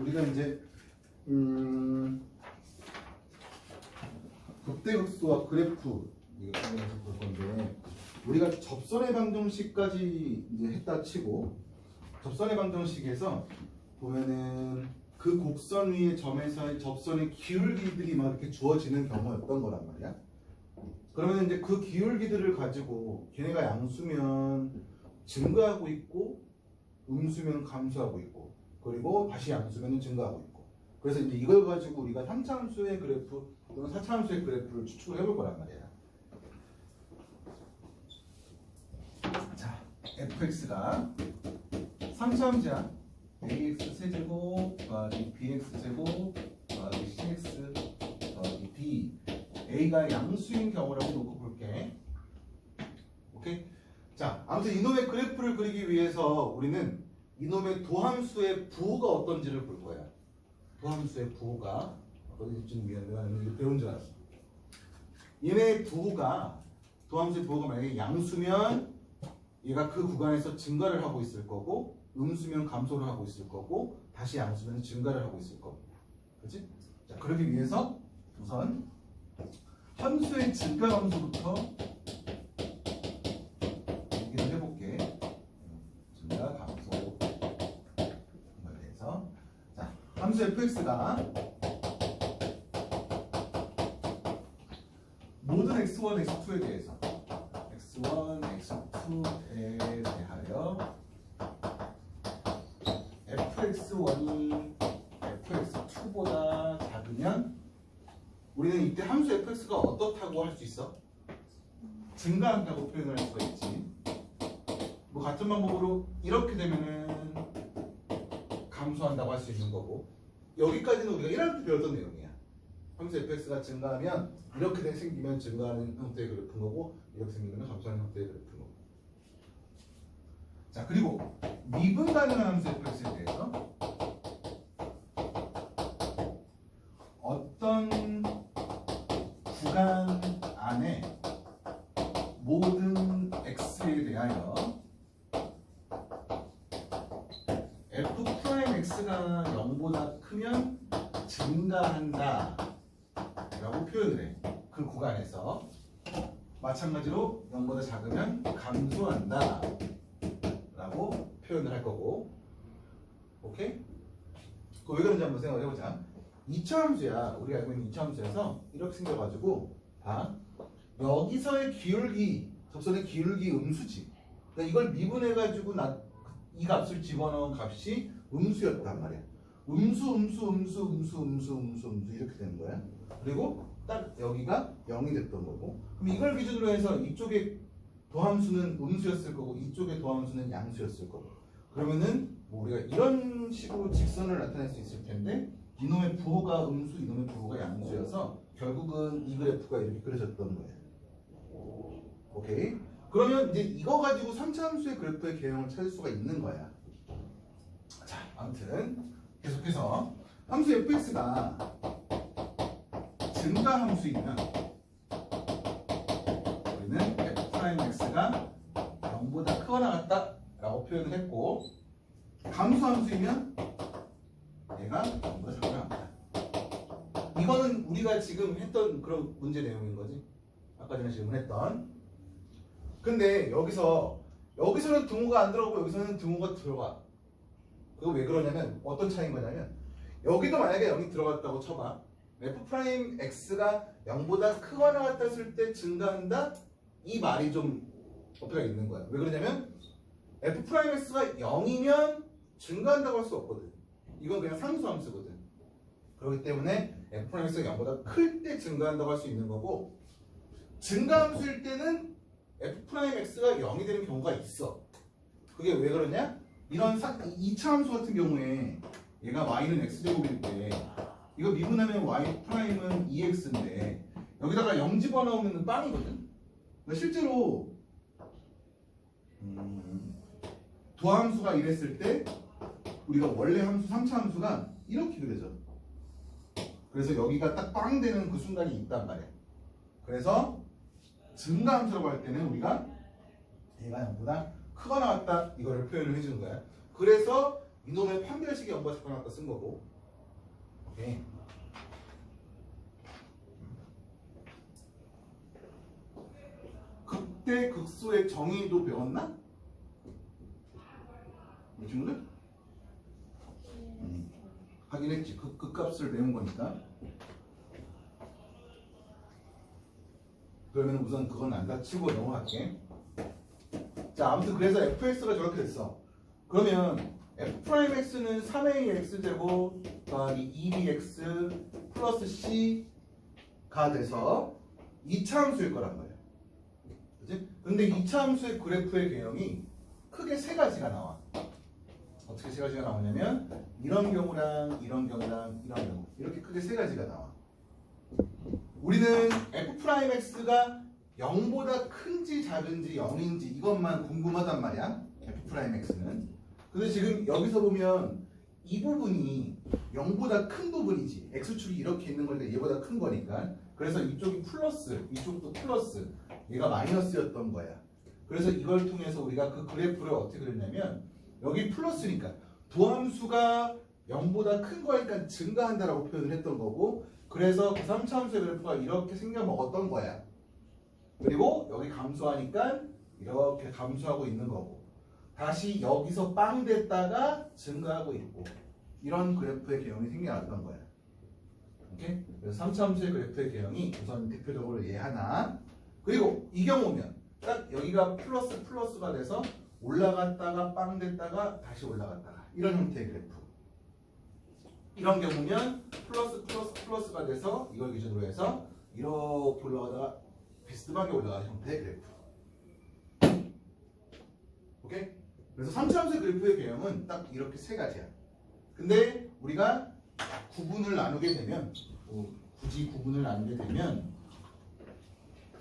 우리가 이제 음, 극대극소와 그래프 이거 설명해서 볼 건데 우리가 접선의 방정식까지 이제 했다 치고 접선의 방정식에서 보면은 그 곡선 위의 점에서의 접선의 기울기들이 막 이렇게 주어지는 경우였던 거란 말이야. 그러면 이제 그 기울기들을 가지고 걔네가 양수면 증가하고 있고 음수면 감소하고 있고 그리고 다시 양수면 증가하고 있고 그래서 이제 이걸 가지고 우리가 3차함수의 그래프 또는 4차함수의 그래프를 추측을 해볼 거란 말이야. 자, fx가 3차함수야. ax 세제곱 더하기 bx 제곱 더하기 cx 더하기 d a가 양수인 경우라고 놓고 볼게. 오케이? 자, 아무튼 이놈의 그래프를 그리기 위해서 우리는 이놈의 도함수의 부호가 어떤지를 볼 거야. 도함수의 부호가 어떤지 미안 내가 이거 배운 줄 알았어. 얘네 부호가 도함수의 부호가 만약에 양수면 얘가 그 구간에서 증가를 하고 있을 거고 음수면 감소를 하고 있을 거고 다시 양수면 증가를 하고 있을 거고 그렇지? 자 그러기 위해서 우선 함수의 증가 감소부터 얘기를 해볼게 증가 감소 이거에 대해서 자 함수 fx가 모든 x1, x2에 대해서 x1, x2에 대하여 fx1이 fx2보다 작으면 우리는 이때 함수 fx가 어떻다고 할 수 있어? 증가한다고 표현을 할 수가 있지. 뭐 같은 방법으로 이렇게 되면은 감소한다고 할 수 있는 거고 여기까지는 우리가 1할 때 배웠던 내용이야. 함수 fx가 증가하면 이렇게 돼 생기면 증가하는 형태의 그래프인 거고 이렇게 생기면 감소하는 형태의 그래프인 거고. 자 그리고 미분 가능한 함수 fx에 대해서 어떤 구간 안에 모든 x에 대하여 f 프라임 x가 0보다 크면 증가한다 라고 표현을 해. 그 구간에서 마찬가지로 0보다 작으면 감소한다. 라고 표현을 할 거고. 오케이? 그거 왜 그런지 한번 생각을 해보자. 2차 함수야. 우리가 알고 있는 2차 함수에서 이렇게 생겨가지고 봐. 여기서의 기울기 접선의 기울기 음수지. 그러니까 이걸 미분해가지고 나, 이 값을 집어넣은 값이 음수였단 말이야. 음수 음수 음수 음수 음수 음수 음수 이렇게 되는 거야. 그리고 딱 여기가 0이 됐던 거고. 그럼 이걸 기준으로 해서 이쪽에 도함수는 음수였을 거고 이쪽에 도함수는 양수였을 거고. 그러면은 뭐 우리가 이런 식으로 직선을 나타낼 수 있을 텐데 이놈의 부호가 음수 이놈의 부호가 양수여서 결국은 이 그래프가 이렇게 그려졌던 거예요. 오케이? 그러면 이제 이거 가지고 3차 함수의 그래프의 개형을 찾을 수가 있는 거야. 자 아무튼 계속해서 함수 fx가 증가 함수이면 우리는 f 프라임 x가 0보다 크거나 같다 라고 표현을 했고 감수 함수이면 얘가 0보다 작거나 같다. 이거는 우리가 지금 했던 그런 문제 내용인 거지. 아까 전에 질문했던. 근데 여기서 여기서는 등호가 안 들어가고 여기서는 등호가 들어가. 그거 왜 그러냐면 어떤 차이인 거냐면 여기도 만약에 0이 들어갔다고 쳐봐 f 프라임 x가 0보다 크거나 같다 했을 때 증가한다? 이 말이 좀 어폐가 있는 거야. 왜 그러냐면 f 프라임 x가 0이면 증가한다고 할 수 없거든. 이건 그냥 상수함수거든. 그렇기 때문에 f 프라임 x가 0보다 클 때 증가한다고 할 수 있는 거고 증가함수일 때는 f 프라임 x가 0이 되는 경우가 있어. 그게 왜 그러냐? 이런 2차 함수 같은 경우에 얘가 y는 x제곱일 때 이거 미분하면 y 프라임은 2x인데 여기다가 0 집어넣으면 빵이거든. 그러니까 실제로 음, 도함수가 이랬을 때 우리가 원래 함수 3차 함수가 이렇게 그려져. 그래서 여기가 딱 빵 되는 그 순간이 있단 말이야. 그래서 증가함수라고 할 때는 우리가 얘가 0보다 크거나 같다 이거를 표현을 해주는 거야. 그래서 이놈의 판별식이 연보다 작거나 같다 쓴 거고 오케이 극대 극소의 정의도 배웠나? 이 친구들? 음, 하긴 했지. 극, 극값을 배운 거니까. 그러면 우선 그건 안 다치고 넘어갈게. 자, 아무튼 그래서 fx가 저렇게 됐어. 그러면 f'x는 3ax 제곱 더하기 2bx 플러스 c가 돼서 이차함수일 거란 말이야. 그지? 근데 이차함수의 그래프의 개형이 크게 세 가지가 나와. 어떻게 세 가지가 나오냐면 이런 경우랑 이런 경우랑 이런 경우 이렇게 크게 세 가지가 나와. 우리는 f'x가 0보다 큰지 작은지 0인지 이것만 궁금하단 말이야. f'x는. 근데 지금 여기서 보면 이 부분이 0보다 큰 부분이지. x축이 이렇게 있는 거니까 얘보다 큰 거니까. 그래서 이쪽이 플러스, 이쪽도 플러스, 얘가 마이너스였던 거야. 그래서 이걸 통해서 우리가 그 그래프를 어떻게 그렸냐면 여기 플러스니까 도함수가 0보다 큰 거니까 증가한다라고 표현을 했던 거고 그래서 그 3차 함수의 그래프가 이렇게 생겨 먹었던 거야. 그리고 여기 감소하니까 이렇게 감소하고 있는 거고 다시 여기서 빵 됐다가 증가하고 있고 이런 그래프의 개형이 생겨났던 거야. 오케이? 그래서 3차 함수의 그래프의 개형이 우선 대표적으로 얘 하나 그리고 이 경우면 딱 여기가 플러스 플러스가 돼서 올라갔다가 빵 됐다가 다시 올라갔다가 이런 형태의 그래프 이런 경우면 플러스 플러스 플러스가 돼서 이걸 기준으로 해서 이렇게 올라가다가 비스듬하게 올라가는 형태의 그래프 오케이? 그래서 3차 함수의 그래프의 개형은 딱 이렇게 세 가지야 근데 우리가 구분을 나누게 되면 어, 굳이 구분을 나누게 되면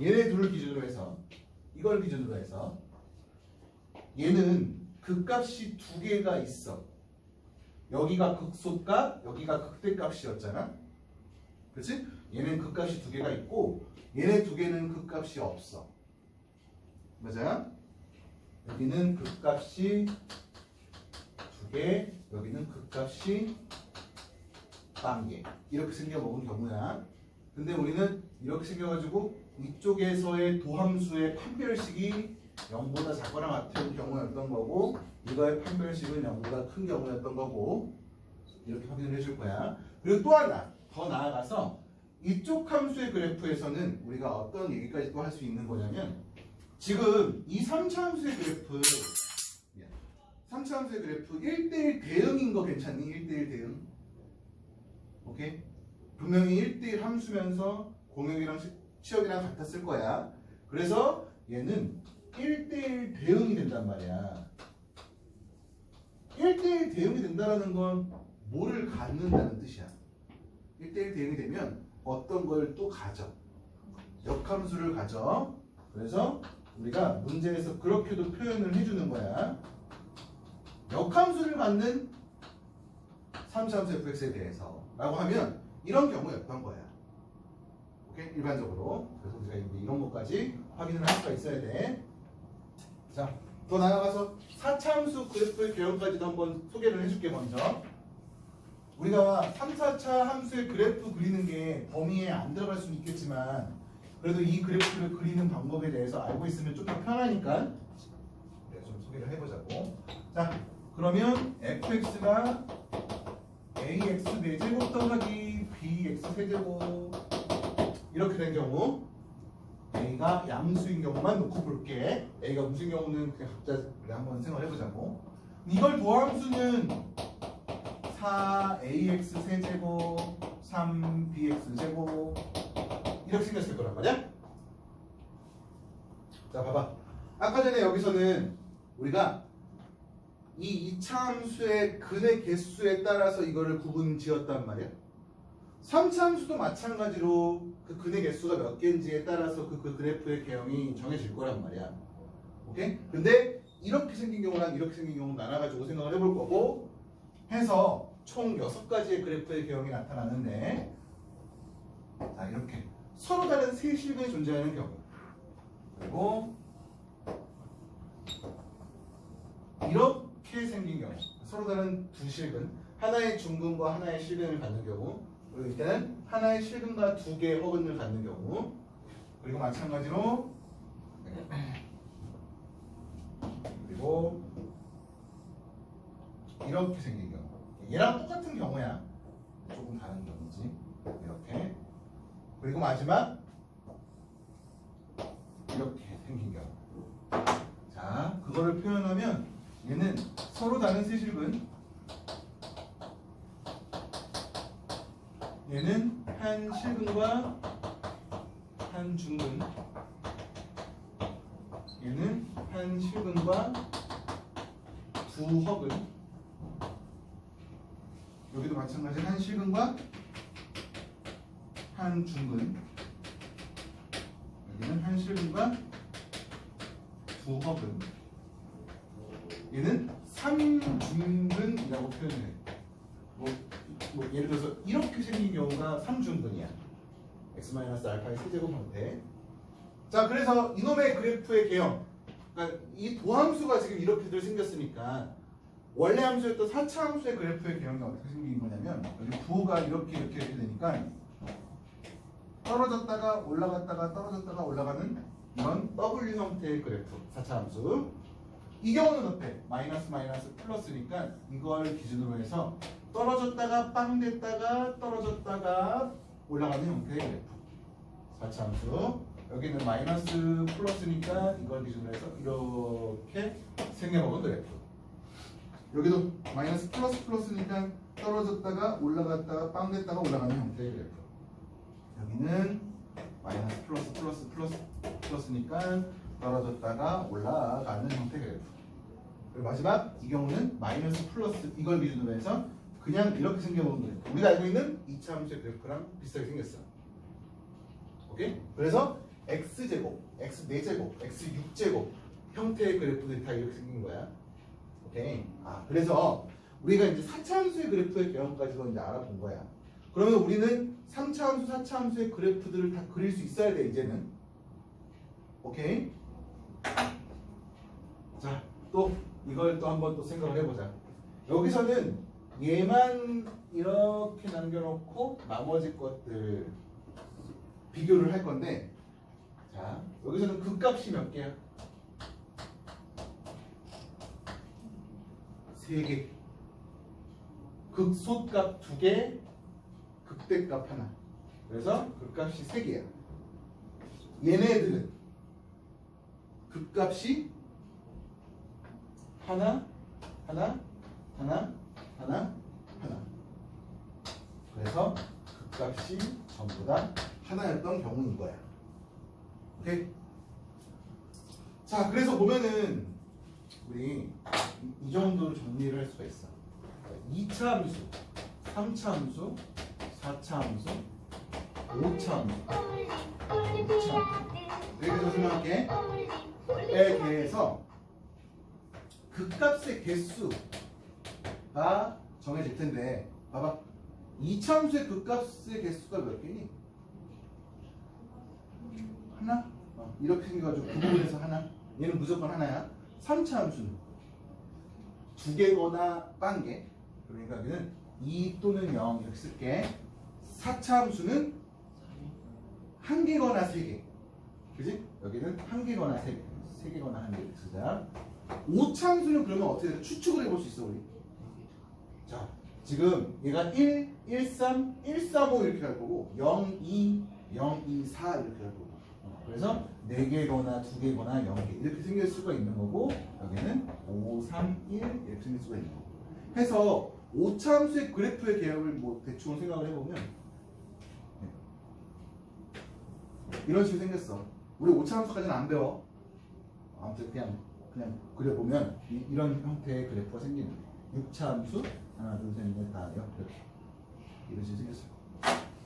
얘네 둘을 기준으로 해서 이걸 기준으로 해서 얘는 극값이 두 개가 있어. 여기가 극소값, 여기가 극대값이었잖아. 그렇지? 얘는 극값이 두 개가 있고 얘네 두 개는 극값이 없어. 맞아요? 여기는 극값이 두 개, 여기는 극값이 한 개. 이렇게 생겨 먹은 경우야. 근데 우리는 이렇게 생겨가지고 이쪽에서의 도함수의 판별식이 0보다 작거나 같은 경우였던 거고 이거의 판별식은 0보다 큰 경우였던 거고 이렇게 확인을 해줄 거야. 그리고 또 하나 더 나아가서 이쪽 함수의 그래프에서는 우리가 어떤 얘기까지 또 할 수 있는 거냐면 지금 이 3차 함수의 그래프 미안. 3차 함수의 그래프 1대1 대응인 거 괜찮니? 1대1 대응 오케이? 분명히 1대1 함수면서 공역이랑 시- 치역이랑 같았을 거야. 그래서 얘는 1대1 대응이 된단 말이야. 1대1 대응이 된다는 건 뭐를 갖는다는 뜻이야. 1대1 대응이 되면 어떤 걸 또 가져. 역함수를 가져. 그래서 우리가 문제에서 그렇게도 표현을 해주는 거야. 역함수를 갖는 3차함수 fx에 대해서 라고 하면 이런 경우였던 거야. 오케이? 일반적으로. 그래서 우리가 이런 것까지 확인을 할 수가 있어야 돼. 자, 더 나아가서 4차함수 그래프의 개형까지도 한번 소개를 해줄게 먼저. 우리가 3, 4차 함수의 그래프 그리는 게 범위에 안 들어갈 수는 있겠지만 그래도 이 그래프를 그리는 방법에 대해서 알고 있으면 좀 더 편하니까. 네, 좀 소개를 해보자고. 자, 그러면 fx가 ax 4제곱 더하기 bx 세제곱. 이렇게 된 경우 a가 양수인 경우만 놓고 볼게. a가 음수인 경우는 그냥 각자 우리 한번 생각해보자고. 이걸 도함수는 4ax 세제곱 3bx 제곱 이렇게 생겼을 거란 말이야 자 봐봐 아까 전에 여기서는 우리가 이 2차 함수의 근의 개수에 따라서 이거를 구분 지었단 말이야. 3차 함수도 마찬가지로 그 근의 개수가 몇 개인지에 따라서 그, 그 그래프의 개형이 정해질 거란 말이야. 오케이? 근데 이렇게 생긴 경우랑 이렇게 생긴 경우 나눠가지고 생각을 해볼 거고 해서 총 6가지의 그래프의 개형이 나타나는데 자 이렇게 서로 다른 세 실근이 존재하는 경우. 그리고 이렇게 생긴 경우. 서로 다른 두 실근 하나의 중근과 하나의 실근을 갖는 경우. 그리고 이때는 하나의 실근과 두 개의 허근을 갖는 경우. 그리고 마찬가지로 그리고 이렇게 생긴 경우. 얘랑 똑같은 경우야. 조금 다른 경우지. 이렇게 그리고 마지막. 이렇게 생긴 경우. 자 그거를 표현하면 얘는 서로 다른 세실근 얘는 한 실근과 한 중근. 얘는 한 실근과 두 허근. 여기도 마찬가지로 한 실근과 한 중근 여기는 한 실근과 두 허근 얘는 삼중근이라고 표현해 뭐, 뭐 예를 들어서 이렇게 생긴 경우가 삼중근이야. X-알파의 세제곱 형태 자 그래서 이놈의 그래프의 개형. 그러니까 이 도함수가 지금 이렇게들 생겼으니까 원래 함수였던 4차 함수의 그래프의 개형이 어떻게 생긴 거냐면 여기 부호가 이렇게 이렇게 이렇게 되니까 떨어졌다가 올라갔다가 떨어졌다가 올라가는 이런 W 형태의 그래프. 4차 함수. 이 경우는 어때? 마이너스 마이너스 플러스니까 이걸 기준으로 해서 떨어졌다가 빵 됐다가 떨어졌다가 올라가는 형태의 그래프. 4차 함수. 여기는 마이너스 플러스니까 이걸 기준으로 해서 이렇게 생겨먹은 그래프. 여기도 마이너스 플러스 플러스니까 떨어졌다가 올라갔다가 빵 됐다가 올라가는 형태의 그래프 여기는 마이너스 플러스 플러스 플러스 플러스니까 떨어졌다가 올라가는 형태의 그래프 그리고 마지막 이 경우는 마이너스 플러스 이걸 기준으로 해서 그냥 이렇게 생겨먹은 그래프 우리가 알고 있는 2차 함수의 그래프랑 비슷하게 생겼어. 오케이? 그래서 x제곱, x4제곱, x6제곱 형태의 그래프들이 다 이렇게 생긴 거야. 오케이? 아 그래서 우리가 이제 4차 함수의 그래프의 개형까지도 이제 알아본 거야. 그러면 우리는 3차 함수, 4차 함수의 그래프들을 다 그릴 수 있어야 돼 이제는 오케이? 자, 또 이걸 또 한번 또 생각을 해보자. 여기서는 얘만 이렇게 남겨놓고 나머지 것들 비교를 할 건데, 자, 여기서는 극값이 몇 개야? 세 개. 극소값 두 개, 극대값 하나. 그래서 극값이 세 개야. 얘네들은 극값이 하나, 하나, 하나, 하나, 하나. 그래서 극값이 전부 다 하나였던 경우인 거야. 오케이? 자, 그래서 보면은 우리 이- 이 정도로 정리를 할 수가 있어. 2차 함수, 3차 함수, 4차 함수, 5차 함수, 6차 함수. 여기서 설명할게. 에 대해서 극값의 개수가 정해질 텐데 봐봐 이차함수의 극값의 개수가 몇 개니? 하나? 어, 이렇게 생겨가지고 그 부분에서 하나 얘는 무조건 하나야 3차 함수는 두 개거나 빵 개 그러니까 여기는 2 또는 0 이렇게 쓸게 4차 함수는 한 개거나 세 개. 그지? 여기는 한 개거나 세 개. 세 개거나 한 개. 이렇게 쓰자. 오차함수는 그러면 어떻게 돼? 추측을 해볼 수 있어, 우리. 자, 지금 얘가 1, 1, 3, 1, 3, 5 이렇게 갈 거고 0, 2, 0, 2, 4 이렇게 갈 거고 어, 그래서 4개거나 2개거나 0개 이렇게 생길 수가 있는 거고 여기는 5, 3, 1 이렇게 생길 수가 있는 거고 해서 오차함수의 그래프의 개혁을 뭐 대충 생각을 해보면 이런 식으로 생겼어. 우리 오차함수까지는 안 배워. 아무튼 그냥 그냥 그려보면 이, 이런 형태의 그래프가 생기는 거예요. 6차 함수 하나 둘 셋 넷 다 이렇게 이런 식으로 생겼어요.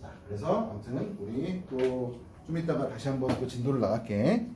자 그래서 아무튼 우리 또 좀 이따가 다시 한번 또 진도를 나갈게.